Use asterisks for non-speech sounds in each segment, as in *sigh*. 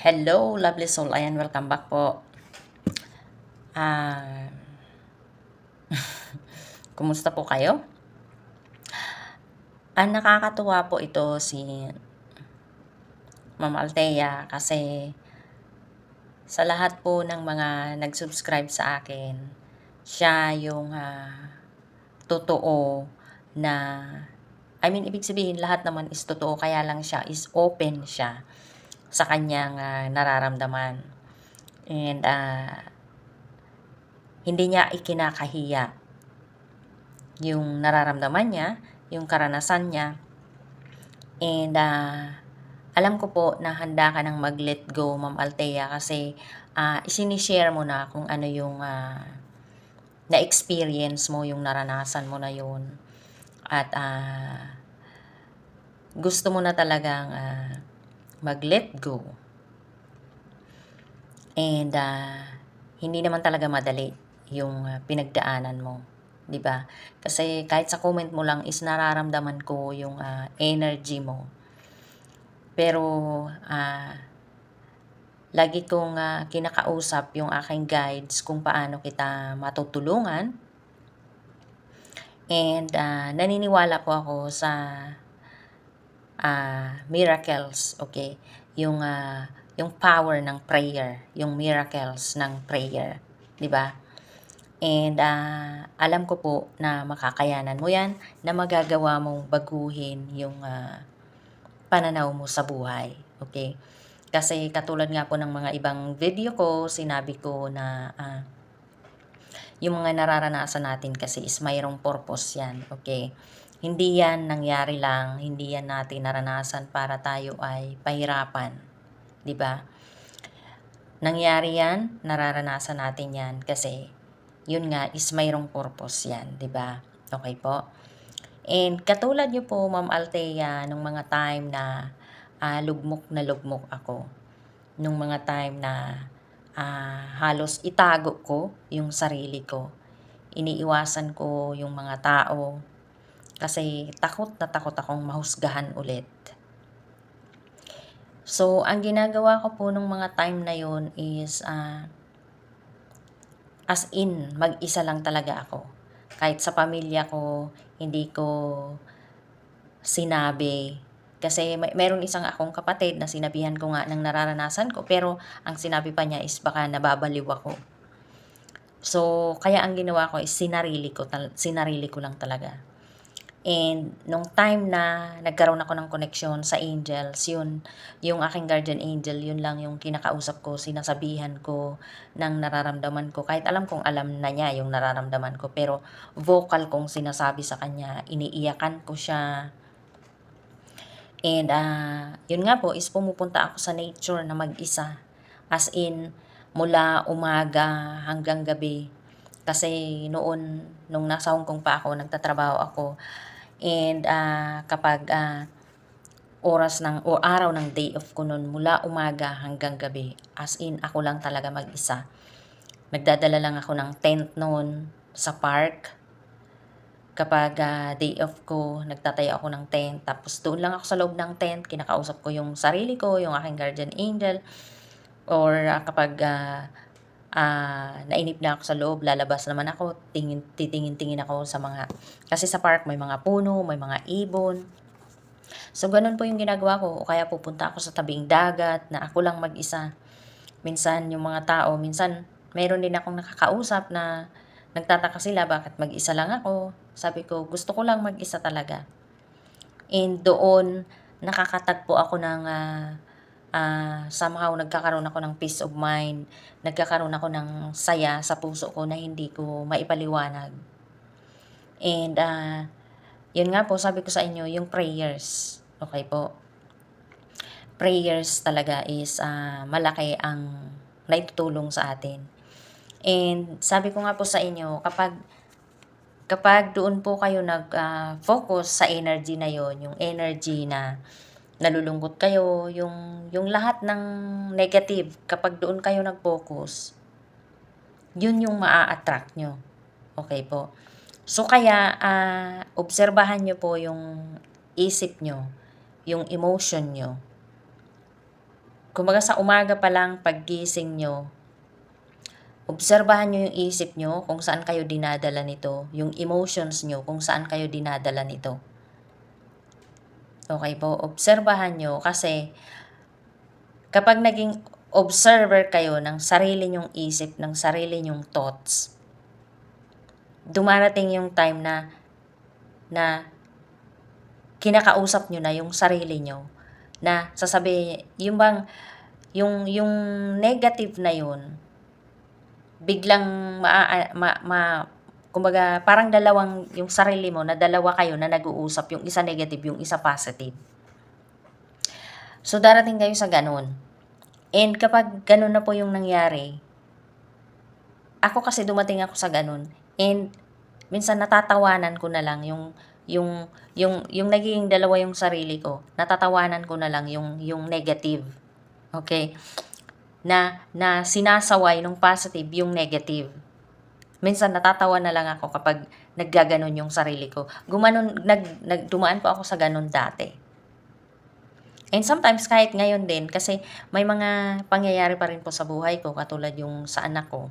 Hello, lovely soul. Ayan, welcome back po. Ah, *laughs* kumusta po kayo? Ang nakakatuwa po ito si Ma'am Althea kasi sa lahat po ng mga nag-subscribe sa akin, siya yung ah, totoo na I mean, ibig sabihin lahat naman is totoo kaya lang siya is open siya sa kanyang ah, nararamdaman. And ah, hindi niya ikinakahiya yung nararamdaman niya, yung karanasan niya. And ah, alam ko po na handa ka nang mag-let go, Ma'am Althea, kasi ah, isinishare mo na kung ano yung ah, na-experience mo, yung naranasan mo na yun. At ah, gusto mo na talagang ah, mag-let go. And ah, hindi naman talaga madali yung ah, pinagdaanan mo, 'di ba? Kasi kahit sa comment mo lang is nararamdaman ko yung ah, energy mo. Pero ah, lagi kong ah, kinakausap yung aking guides kung paano kita matutulungan. And ah, naniniwala po ako sa ah, miracles, okay? Yung ah, yung power ng prayer, yung miracles ng prayer, 'di ba? And ah, alam ko po na makakayanan mo 'yan, na magagawa mong baguhin yung ah, pananaw mo sa buhay, okay? Kasi katulad nga po ng mga ibang video ko, sinabi ko na ah, yung mga nararanasan natin kasi is mayroong purpose 'yan, okay? Hindi 'yan nangyari lang, hindi 'yan natin naranasan para tayo ay pahirapan, 'di ba? Nangyari 'yan, nararanasan natin 'yan kasi yun nga is mayroong purpose 'yan, 'di ba? Okay po? And katulad niyo po, Ma'am Althea, nung mga time na ah, lugmok na lugmok ako. Nung mga time na ah, halos itago ko yung sarili ko. Iniiwasan ko yung mga tao kasi takot na takot akong mahusgahan ulit. So, ang ginagawa ko po nung mga time na yun is ah, as in, mag-isa lang talaga ako. Kahit sa pamilya ko, hindi ko sinabi. Kasi may, meron isang akong kapatid na sinabihan ko nga ng nararanasan ko, pero ang sinabi pa niya is baka nababaliw ako. So, kaya ang ginawa ko is sinarili ko, sinarili ko lang talaga. And nung time na nagkaroon ako ng connection sa angels, yun, yung aking guardian angel, yun lang yung kinakausap ko, sinasabihan ko ng nararamdaman ko. Kahit alam kong alam na niya yung nararamdaman ko, pero vocal kong sinasabi sa kanya, iniiyakan ko siya. And ah, yun nga po, is pumupunta ako sa nature na mag-isa. As in, mula umaga hanggang gabi. Kasi noon, nung nasa Hong Kong pa ako, nagtatrabaho ako. And ah, kapag ah, oras ng o araw ng day off ko noon mula umaga hanggang gabi as in ako lang talaga mag-isa. Nagdadala lang ako ng tent noon sa park. Kapag ah, day off ko nagtatayo ako ng tent. Tapos doon lang ako sa loob ng tent kinakausap ko yung sarili ko yung aking guardian angel. Or ah, kapag ah, ah, nainip na ako sa loob, lalabas naman ako, tingin, titingin-tingin ako sa mga, kasi sa park may mga puno, may mga ibon. So, ganun po yung ginagawa ko. O kaya pupunta ako sa tabing dagat na ako lang mag-isa. Minsan, yung mga tao, minsan, mayroon din akong nakakausap na nagtataka sila bakit mag-isa lang ako. Sabi ko, gusto ko lang mag-isa talaga. And doon, nakakatagpo ako ng ah, ah, somehow nagkakaroon ako ng peace of mind, nagkakaroon ako ng saya sa puso ko na hindi ko maipaliwanag. And ah, yun nga po, sabi ko sa inyo, yung prayers. Okay po. Prayers talaga is ah, malaki ang naitutulong sa atin. And sabi ko nga po sa inyo, kapag kapag doon po kayo nag-focus sa energy na yon, yung energy na nalulungkot kayo, yung, yung lahat ng negative, kapag doon kayo nag-focus, yun yung maa-attract nyo. Okay po. So, kaya, ah, obserbahan nyo po yung isip nyo, yung emotion nyo. kumbaga sa umaga pa lang paggising nyo, obserbahan nyo yung isip nyo kung saan kayo dinadala nito, yung emotions nyo kung saan kayo dinadala nito. Okay po, obserbahan nyo kasi kapag naging observer kayo ng sarili nyong isip, ng sarili nyong thoughts, dumarating yung time na na kinakausap nyo na yung sarili nyo na sasabi yung bang yung yung negative na yun biglang ma, ma, ma kumbaga parang dalawang yung sarili mo na dalawa kayo na nag-uusap yung isa negative yung isa positive. So darating kayo sa ganun. And kapag ganun na po yung nangyari ako kasi dumating ako sa ganun. And minsan natatawanan ko na lang yung yung yung yung naging dalawa yung sarili ko. Natatawanan ko na lang yung yung negative. Okay? Na na sinasaway ng positive yung negative minsan natatawa na lang ako kapag naggaganon yung sarili ko gumanon nag, nag dumaan po ako sa ganon dati and sometimes kahit ngayon din kasi may mga pangyayari pa rin po sa buhay ko katulad yung sa anak ko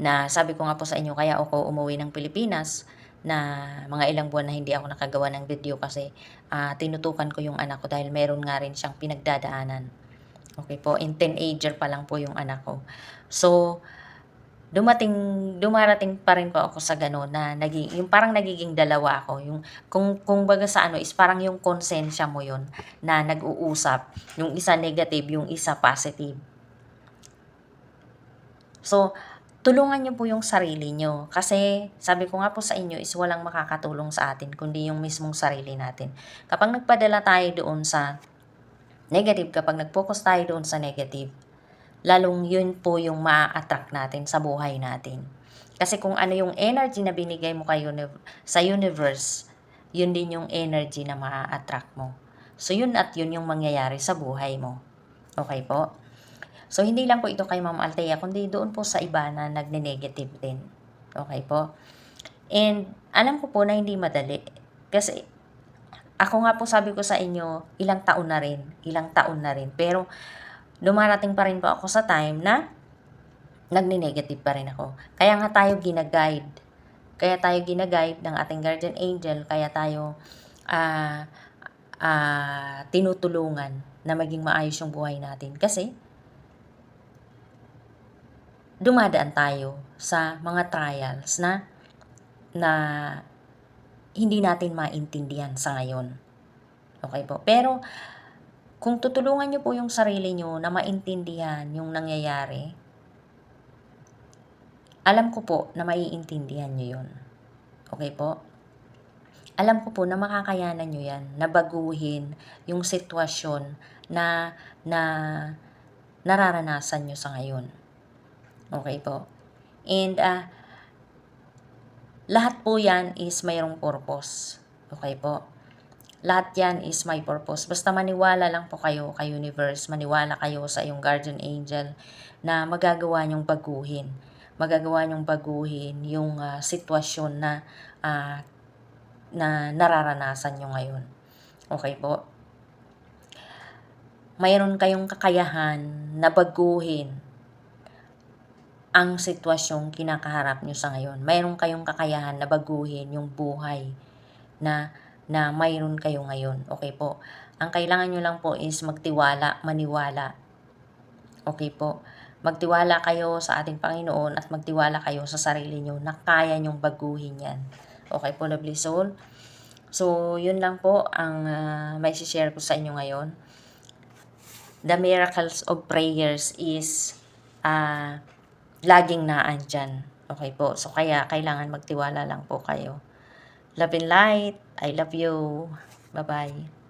na sabi ko nga po sa inyo kaya ako umuwi ng Pilipinas na mga ilang buwan na hindi ako nakagawa ng video kasi ah, tinutukan ko yung anak ko dahil meron nga rin siyang pinagdadaanan. Okay po, in teenager pa lang po yung anak ko. So, dumating, dumarating pa rin po ako sa gano'n na naging, yung parang nagiging dalawa ako. Yung, kung, kung baga sa ano is parang yung konsensya mo yun na nag-uusap. Yung isa negative, yung isa positive. So, tulungan niyo po yung sarili niyo. Kasi, sabi ko nga po sa inyo is walang makakatulong sa atin, kundi yung mismong sarili natin. Kapag nagpadala tayo doon sa negative, kapag nag-focus tayo doon sa negative, lalong yun po yung ma-attract natin sa buhay natin. Kasi kung ano yung energy na binigay mo kay uni- sa universe, yun din yung energy na ma-attract mo. So, yun at yun yung mangyayari sa buhay mo. Okay po? So, hindi lang po ito kay Ma'am Althea, kundi doon po sa iba na nagne-negative din. Okay po? And, alam ko po na hindi madali. Kasi, ako nga po sabi ko sa inyo, ilang taon na rin. Ilang taon na rin. Pero, dumarating pa rin po ako sa time na nagne-negative pa rin ako. Kaya nga tayo ginaguide. Kaya tayo ginaguide ng ating guardian angel. Kaya tayo ah ah tinutulungan na maging maayos yung buhay natin. Kasi, dumadaan tayo sa mga trials na na hindi natin maintindihan sa ngayon. Okay po. Pero, kung tutulungan nyo po yung sarili nyo na maintindihan yung nangyayari, alam ko po na maiintindihan nyo yun. Okay po? Alam ko po na makakayanan nyo yan, na baguhin yung sitwasyon na, na nararanasan nyo sa ngayon. Okay po? And, ah, lahat po yan is mayroong purpose. Okay po? Lahat yan is may purpose. Basta maniwala lang po kayo kay universe, maniwala kayo sa iyong guardian angel na magagawa niyong baguhin. Magagawa niyong baguhin yung ah, sitwasyon na ah, na nararanasan niyo ngayon. Okay po? Mayroon kayong kakayahan na baguhin ang sitwasyong kinakaharap nyo sa ngayon. Mayroon kayong kakayahan na baguhin yung buhay na na mayroon kayo ngayon. Okay po. Ang kailangan nyo lang po is magtiwala, maniwala. Okay po. Magtiwala kayo sa ating Panginoon at magtiwala kayo sa sarili nyo na kaya nyong baguhin yan. Okay po, lovely soul. So, yun lang po ang uh, may share ko sa inyo ngayon. The miracles of prayers is uh, laging naandyan. Okay po. So, kaya kailangan magtiwala lang po kayo. Love and light. I love you. Bye-bye.